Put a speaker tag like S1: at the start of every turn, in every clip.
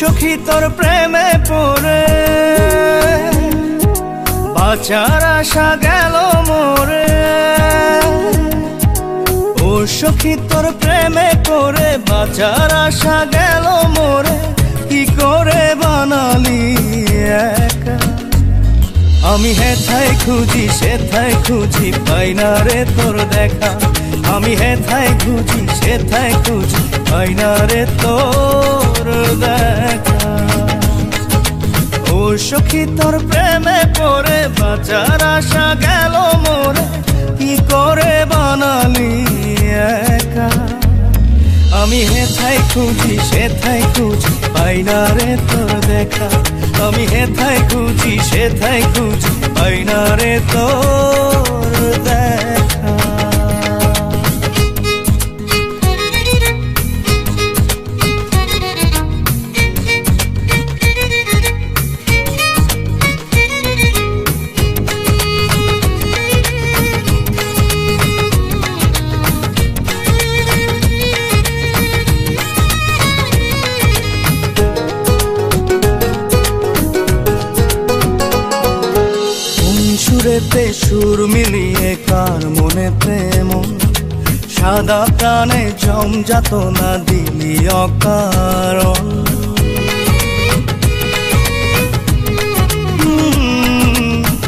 S1: তোর প্রেমে পড়ে। বাঁচার আশা গেল মোরে। ও সখী তোর প্রেমে পড়ে, বাঁচার আশা গেল মোরে। আমি হেথায় খুঁজি, সেথায় খুঁজি, পাই না রে তোর দেখা। আমি হেথায় খুঁজি, সেথায় খুঁজি, পাই না রে তোর দেখা। ও সখী, তোর প্রেমে পড়ে বাঁচার আশা গেল আমি হেথাই খুঁজি সেথাই খুঁজি, পাই না রে তোর দেখা। আমি হেথাই খুঁজি সেথাই খুঁজি, পাই না রে তোর দেখা। সুরেতে সুর মিলিয়ে কার মন সাদা প্রাণে জমজাত না দিলি অকারণ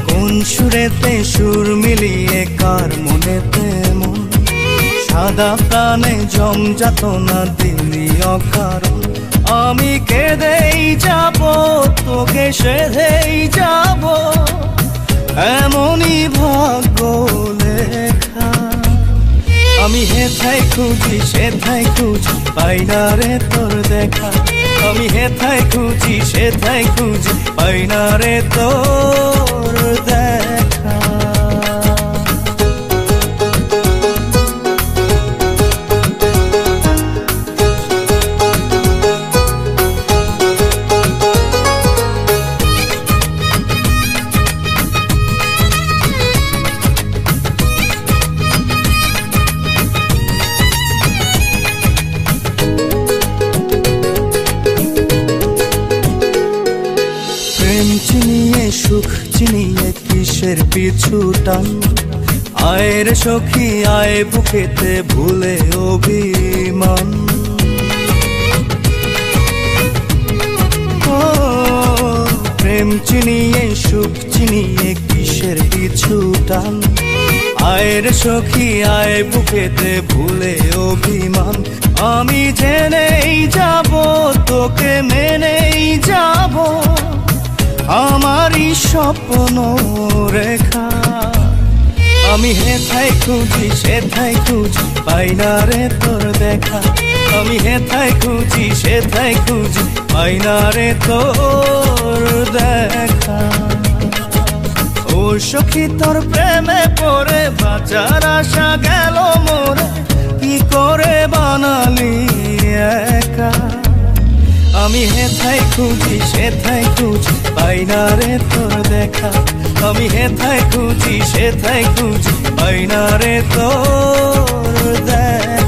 S1: কোন সুরেতে সুর মিলিয়ে কার মন সাদা প্রাণে জমজাত না দিলি অকারণ আমি কেঁদেই যাব, তোকে সেধেই যাব। এমনই ভাগ্য লেখা। আমি হেথায় খুঁজি, সেথায় খুঁজি, পাই না রে তোর দেখা। আমি হেথায় খুঁজি, সেথায় খুঁজি, পাই না রে তোর সুখ চিনিয়ে কিসের পিছু টান? আয়ের সখী আয় বুকেতে ভুলে অভিমান। প্রেম চিনিয়ে সুখ চিনিয়ে কিসের পিছু টান? আয়ের সখী আয় বুকেতে ভুলে অভিমান। আমি জেনেই যাব, তোকে মেনেই যাব। আমারই স্বপ্ন রেখা। আমি হেথায় খুঁজি, সেথায় খুঁজি, পাই না রে তোর দেখা। আমি হেথায় খুঁজি, সেথায় খুঁজি, পাই না রে তোর দেখা। ও সখী, তোর প্রেমে পড়ে, বাঁচার আশা গেল মোরে। কি করে বানালি একা? আমি হেথায় খুঁজি, সেথায় খুঁজি পাই না তোর দেখা। আমি হেথায় খুঁজি সেথায় খুঁজি পাই না তোর দেখা।